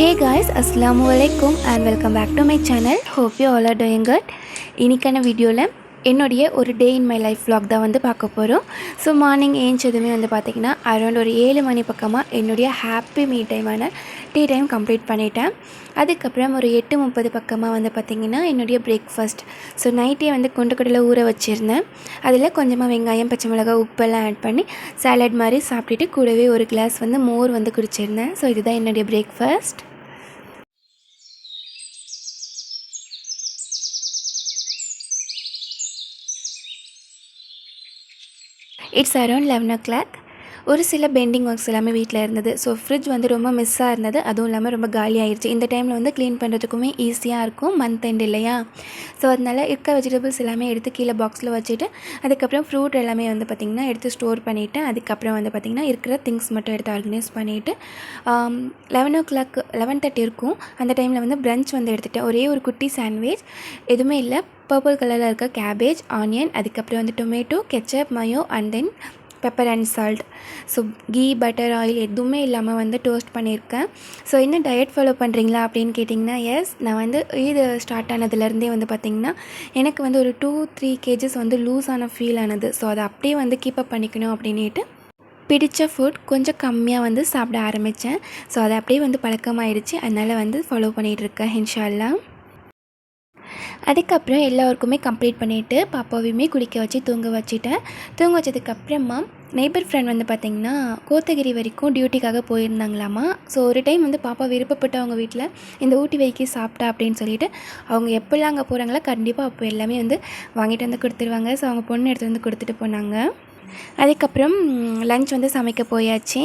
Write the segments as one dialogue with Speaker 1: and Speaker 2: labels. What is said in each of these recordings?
Speaker 1: ஹே guys அஸ்லாம் வலைக்கும் and welcome back to my channel hope you all are doing good இன்றைக்கான வீடியோவில் என்னுடைய ஒரு day in my life vlog தான் வந்து பார்க்க போகிறோம் ஸோ மார்னிங் ஏஞ்சதுமே வந்து பார்த்திங்கன்னா அரௌண்ட் ஒரு ஏழு மணி பக்கமாக என்னுடைய ஹாப்பி மீ டைமான டீ டைம் கம்ப்ளீட் பண்ணிட்டேன். அதுக்கப்புறம் ஒரு எட்டு முப்பது பக்கமாக வந்து பார்த்திங்கன்னா என்னுடைய பிரேக்ஃபாஸ்ட் ஸோ நைட்டே வந்து கொண்டு கடலை ஊற வச்சுருந்தேன். அதில் கொஞ்சமாக வெங்காயம் பச்சை மிளகாய் உப்பெல்லாம் ஆட் பண்ணி சாலட் மாதிரி சாப்பிட்டுட்டு கூடவே ஒரு கிளாஸ் வந்து மோர் வந்து குடிச்சிருந்தேன். ஸோ இதுதான் என்னுடைய breakfast it's around eleven o'clock ஒரு சில பெண்டிங் ஒர்க்ஸ் எல்லாமே வீட்டில் இருந்தது. ஸோ ஃப்ரிட்ஜ் வந்து ரொம்ப மிஸ்ஸாக இருந்தது. அதுவும் இல்லாமல் ரொம்ப காலியாகிடுச்சு இந்த டைமில் வந்து க்ளீன் பண்ணுறதுக்குமே ஈஸியாக இருக்கும். மந்த் எண்ட் இல்லையா? ஸோ அதனால் இருக்க வெஜிடபிள்ஸ் எல்லாமே எடுத்து கீழே பாக்ஸில் வச்சுட்டு அதுக்கப்புறம் ஃப்ரூட் எல்லாமே வந்து பார்த்திங்கன்னா எடுத்து ஸ்டோர் பண்ணிவிட்டு அதுக்கப்புறம் வந்து பார்த்திங்கன்னா இருக்கிற திங்ஸ் மட்டும் எடுத்து ஆர்கனைஸ் பண்ணிவிட்டு eleven o'clock eleven thirty இருக்கும். அந்த டைமில் வந்து பிரஞ்ச் வந்து எடுத்துகிட்டேன் ஒரே ஒரு குட்டி சாண்ட்விச் எதுவுமே இல்லை. பர்பிள் கலரில் இருக்க கேபேஜ் ஆனியன் அதுக்கப்புறம் வந்து tomato ketchup mayo and then pepper and salt so ghee butter oil எதுவுமே இல்லாமல் வந்து டோஸ்ட் பண்ணியிருக்கேன். ஸோ என்ன டயட் ஃபாலோ பண்ணுறீங்களா அப்படின்னு கேட்டிங்கன்னா எஸ் நான் வந்து இது ஸ்டார்ட் ஆனதுலேருந்தே வந்து பார்த்திங்கன்னா எனக்கு வந்து ஒரு டூ த்ரீ கேஜஸ் வந்து லூஸ் ஆன ஃபீல் ஆனது. ஸோ அதை அப்படியே வந்து கீப் அப் பண்ணிக்கணும் அப்படின்ட்டு பிடித்த ஃபுட் கொஞ்சம் கம்மியாக வந்து சாப்பிட ஆரம்பித்தேன் ஸோ அது அப்படியே வந்து பழக்கமாயிடுச்சு. அதனால் வந்து ஃபாலோ பண்ணிகிட்ருக்கேன் இன்ஷால்லா அதுக்கப்புறம் எல்லோருக்குமே கம்ப்ளீட் பண்ணிவிட்டு பாப்பாவையுமே குளிக்க வச்சு தூங்க வச்சுட்டேன். தூங்க வச்சதுக்கப்புறமா நெய்பர் ஃப்ரெண்ட் வந்து பார்த்திங்கன்னா கோத்தகிரி வரைக்கும் டியூட்டிக்காக போயிருந்தாங்களாமா. ஸோ ஒரு டைம் வந்து பாப்பா விருப்பப்பட்டு அவங்க வீட்டில் இந்த ஊட்டி வைக்கி சாப்பிட்டா அப்படின்னு சொல்லிட்டு அவங்க எப்போல்லாம் அங்கே போகிறாங்களோ கண்டிப்பாக அப்போ எல்லாமே வந்து வாங்கிட்டு வந்து கொடுத்துருவாங்க. ஸோ அவங்க பொண்ணு எடுத்து வந்து கொடுத்துட்டு போனாங்க. அதுக்கப்புறம் லஞ்ச் வந்து சமைக்க போயாச்சு.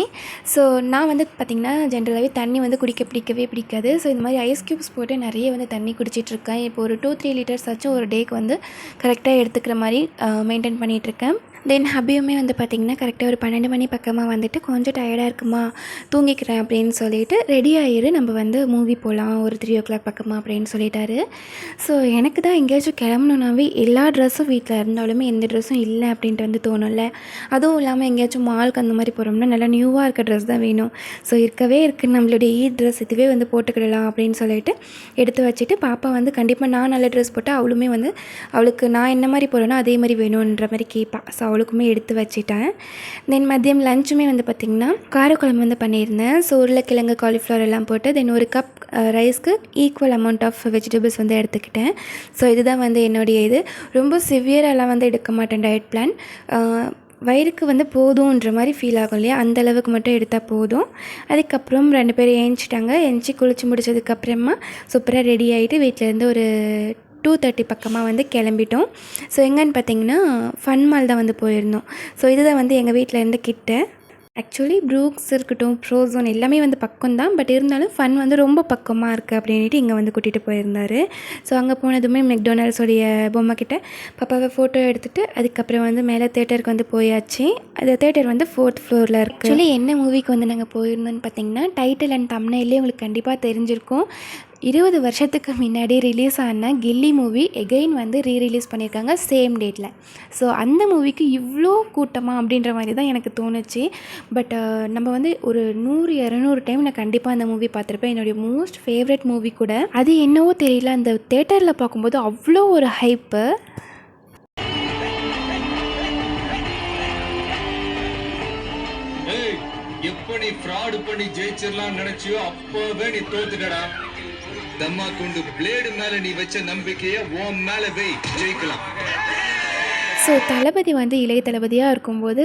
Speaker 1: ஸோ நான் வந்து பார்த்திங்கன்னா ஜென்ரலாகவே தண்ணி வந்து குடிக்க பிடிக்கவே பிடிக்காது. ஸோ இந்த மாதிரி ஐஸ் க்யூப்ஸ் போட்டு நிறைய வந்து தண்ணி குடிச்சிட்ருக்கேன் இப்போ ஒரு டூ த்ரீ லிட்டர்ஸ் ஆச்சும் ஒரு டேக்கு வந்து கரெக்டாக எடுத்துக்கிற மாதிரி மெயின்டைன் பண்ணிகிட்ருக்கேன் தென் ஹபியுமே வந்து பார்த்திங்கன்னா கரெக்டாக ஒரு பன்னெண்டு மணி பக்கமாக வந்துட்டு கொஞ்சம் டயர்டாக இருக்குமா? தூங்கிக்கிறேன் அப்படின்னு சொல்லிட்டு ரெடி ஆயிரு நம்ம வந்து மூவி போகலாம் ஒரு த்ரீ ஓ கிளாக் பக்கமாக அப்படின்னு சொல்லிட்டாரு. ஸோ எனக்கு தான் எங்கேயாச்சும் கிளம்பணுன்னாவே எல்லா ட்ரெஸ்ஸும் வீட்டில் இருந்தாலுமே எந்த ட்ரெஸ்ஸும் இல்லை அப்படின்ட்டு வந்து தோணும்ல. அதுவும் இல்லாமல் எங்கேயாச்சும் மாலுக்கு அந்த மாதிரி போகிறோம்னா நல்லா நியூவாக இருக்க ட்ரெஸ் தான் வேணும். ஸோ இருக்கவே இருக்குது நம்மளுடைய ஈ ட்ரெஸ் இதுவே வந்து போட்டுக்கிடலாம் அப்படின்னு சொல்லிட்டு எடுத்து வச்சுட்டு பாப்பா வந்து கண்டிப்பாக நான் நல்ல ட்ரெஸ் போட்டால் அவளுமே வந்து அவளுக்கு நான் என்ன மாதிரி போகிறேனோ அதே மாதிரி வேணுன்ற மாதிரி கேட்பா ஸோ அவளுக்குமே எடுத்து வச்சுட்டேன். தென் மதியம் லஞ்சுமே வந்து பார்த்திங்கன்னா காரக்குழம்பு வந்து பண்ணியிருந்தேன். ஸோ உருளைக்கிழங்கு காலிஃப்ளவர் எல்லாம் போட்டு தென் ஒரு கப் ரைஸ்க்கு ஈக்குவல் அமௌண்ட் ஆஃப் வெஜிடபிள்ஸ் வந்து எடுத்துக்கிட்டேன். ஸோ இதுதான் வந்து என்னுடைய இது. ரொம்ப சிவியரெல்லாம் வந்து எடுக்க மாட்டேன் டயட் பிளான் வயிறுக்கு வந்து போதுன்ற மாதிரி ஃபீல் ஆகும் இல்லையா? அந்த அளவுக்கு மட்டும் எடுத்தால் போதும். அதுக்கப்புறம் ரெண்டு பேரும் ஏஞ்சிட்டாங்க. ஏஞ்சி குளிச்சு முடிச்சதுக்கப்புறமா சூப்பராக ரெடி ஆகிட்டு வீட்டிலேருந்து ஒரு டூ தேர்ட்டி பக்கமாக வந்து கிளம்பிட்டோம். ஸோ எங்கன்னு பார்த்தீங்கன்னா ஃபன் மால் தான் வந்து போயிருந்தோம். ஸோ இதுதான் வந்து எங்கள் வீட்டிலேருந்து கிட்ட. ஆக்சுவலி ப்ரூக்ஸ் இருக்கட்டும் ப்ரோசோன் எல்லாமே வந்து பக்கம் தான் பட் இருந்தாலும் ஃபன் வந்து ரொம்ப பக்கமாக இருக்குது அப்படின்ட்டு இங்கே வந்து கூட்டிகிட்டு போயிருந்தார். ஸோ அங்கே போனதுமே மெக்டொனால்ட்ஸோடைய பொம்மை கிட்ட. பாப்பாவை ஃபோட்டோ எடுத்துகிட்டு அதுக்கப்புறம் வந்து மேலே தேட்டருக்கு வந்து போயாச்சு. அந்த தேட்டர் வந்து ஃபோர்த் ஃப்ளோரில் இருக்குது ஆக்சுவலி என்ன மூவிக்கு வந்து நாங்கள் போயிருந்தோன்னு பார்த்தீங்கன்னா டைட்டில் அண்ட் தம்னையிலே உங்களுக்கு கண்டிப்பாக தெரிஞ்சிருக்கும். இருபது வருஷத்துக்கு முன்னாடி ரிலீஸ் ஆன கில்லி மூவி எகெயின் வந்து ரீ ரிலீஸ் பண்ணியிருக்காங்க சேம் டேட்டில் ஸோ அந்த மூவிக்கு இவ்வளோ கூட்டமாக அப்படின்ற மாதிரி தான் எனக்கு தோணுச்சு. பட் நம்ம வந்து ஒரு நூறு இரநூறு டைம் நான் கண்டிப்பாக அந்த மூவி பார்த்துருப்பேன். என்னுடைய மோஸ்ட் ஃபேவரட் மூவி கூட. அது என்னவோ தெரியல. அந்த தேட்டரில் பார்க்கும்போது அவ்வளோ ஒரு ஹைப்பு
Speaker 2: எப்ப நீ ஃப்ராடு பண்ணி ஜெயிச்சிடலாம் நினைச்சியோ அப்பவே நீ தோத்துட்டடா. தம்மா கொண்டு பிளேடு மேல நீ வச்ச நம்பிக்கைய உன் மேல வை. ஜெயிக்கலாம்.
Speaker 1: ஸோ தளபதி வந்து இளைய தளபதியாக இருக்கும்போது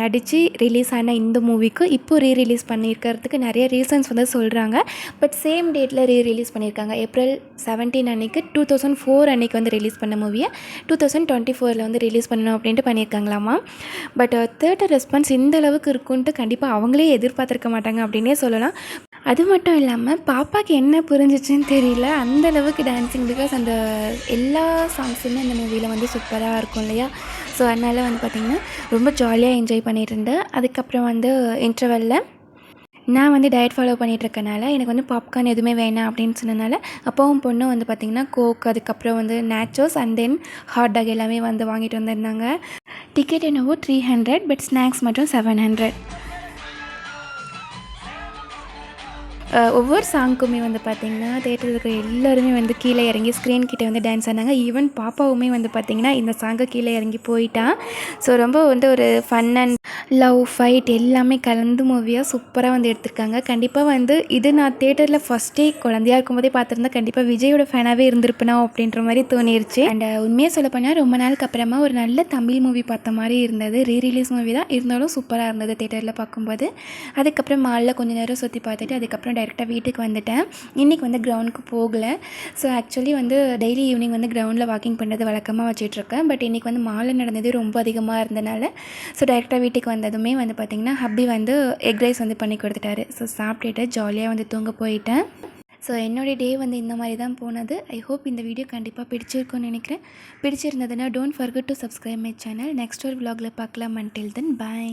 Speaker 1: நடித்து ரிலீஸ் ஆன இந்த மூவிக்கு இப்போ ரீ ரிலீஸ் பண்ணியிருக்கிறதுக்கு நிறைய ரீசன்ஸ் வந்து சொல்கிறாங்க பட் சேம் டேட்டில் ரீ ரிலீஸ் பண்ணியிருக்காங்க. ஏப்ரல் செவன்டீன் அன்னைக்கு டூ தௌசண்ட் ஃபோர் அன்னைக்கு வந்து ரிலீஸ் பண்ண மூவியை டூ தௌசண்ட் டுவெண்ட்டி ஃபோரில் வந்து ரிலீஸ் பண்ணணும் அப்படின்ட்டு பண்ணியிருக்காங்களாமா? பட் தேட்டர் ரெஸ்பான்ஸ் இந்த அளவுக்கு இருக்குன்ட்டு கண்டிப்பாக அவங்களே எதிர்பார்த்துருக்க மாட்டாங்க அப்படின்னே சொல்லலாம். அது மட்டும் இல்லாமல் பாப்பாவுக்கு என்ன புரிஞ்சிச்சுன்னு தெரியல. அந்த அளவுக்கு டான்ஸிங் பிகாஸ் அந்த எல்லா சாங்ஸுமே அந்த மூவியில் வந்து சூப்பராக இருக்கும் இல்லையா? ஸோ அதனால் வந்து பார்த்திங்கன்னா ரொம்ப ஜாலியாக என்ஜாய் பண்ணிட்டு இருந்தேன். அதுக்கப்புறம் வந்து இன்டர்வெல்லில் நான் வந்து டயட் ஃபாலோ பண்ணிகிட்ருக்கனால எனக்கு வந்து பாப்கார்ன் எதுவுமே வேணாம் அப்படின்னு சொன்னனால அப்பாவும் பொண்ணும் வந்து பார்த்திங்கன்னா கோக் அதுக்கப்புறம் வந்து nachos and then hot dog எல்லாமே வந்து வாங்கிட்டு வந்திருந்தாங்க. டிக்கெட் என்னவோ த்ரீ ஹண்ட்ரட் பட் ஸ்நாக்ஸ் மட்டும் செவன் ஹண்ட்ரட் ஒவ்வொரு சாங்க்குமே வந்து பார்த்திங்கன்னா தேட்டரில் இருக்கிற எல்லாருமே வந்து கீழே இறங்கி ஸ்க்ரீன் கிட்டே வந்து டான்ஸ் ஆனாங்க. ஈவன் பாப்பாவுமே வந்து பார்த்திங்கன்னா இந்த சாங்கை கீழே இறங்கி போயிட்டான் ஸோ ரொம்ப வந்து ஒரு ஃபன் அண்ட் லவ் ஃபைட் எல்லாமே கலந்து மூவியாக சூப்பராக வந்து எடுத்திருக்காங்க. கண்டிப்பாக வந்து இது நான் தேட்டரில் ஃபஸ்ட்டே குழந்தையா இருக்கும்போதே பார்த்துருந்தா கண்டிப்பாக விஜயோட ஃபேனாகவே இருந்திருப்பேனா அப்படின்ற மாதிரி தோணிருச்சு. அண்ட் உண்மையாக சொல்ல போனால் ரொம்ப நாளுக்கு அப்புறமா ஒரு நல்ல தமிழ் மூவி பார்த்த மாதிரி இருந்தது. ரீ ரிலீஸ் மூவி தான். இருந்தாலும் சூப்பராக இருந்தது தேட்டரில் பார்க்கும்போது. அதுக்கப்புறம் மாலில் கொஞ்ச நேரம் சுற்றி பார்த்துட்டு அதுக்கப்புறம் டைரெக்டாக வீட்டுக்கு வந்துட்டேன். இன்றைக்கி வந்து கிரவுண்டுக்கு போகலை. ஸோ ஆக்சுவலி வந்து டெய்லி ஈவினிங் வந்து கிரவுண்டில் வாக்கிங் பண்ணுறது வழக்கமாக வச்சிட்ருக்கேன் பட் இன்றைக்கி வந்து மாலில் நடந்தது ரொம்ப அதிகமாக இருந்தனால. ஸோ டைரெக்டாக வீட்டுக்கு வந்ததுமே வந்து பார்த்திங்கன்னா ஹப்பி வந்து எக் ரைஸ் வந்து பண்ணி கொடுத்துட்டாரு. ஸோ சாப்பிட்டுட்டு ஜாலியாக வந்து தூங்க போயிட்டேன். ஸோ என்னோடய டே வந்து இந்த மாதிரி தான் போனது. ஐ ஹோப் இந்த வீடியோ கண்டிப்பாக பிடிச்சிருக்கும்னு நினைக்கிறேன். பிடிச்சிருந்ததுன்னா don't forget to subscribe my channel next ஒரு vlogல பார்க்கலாம். Until தென் பாய்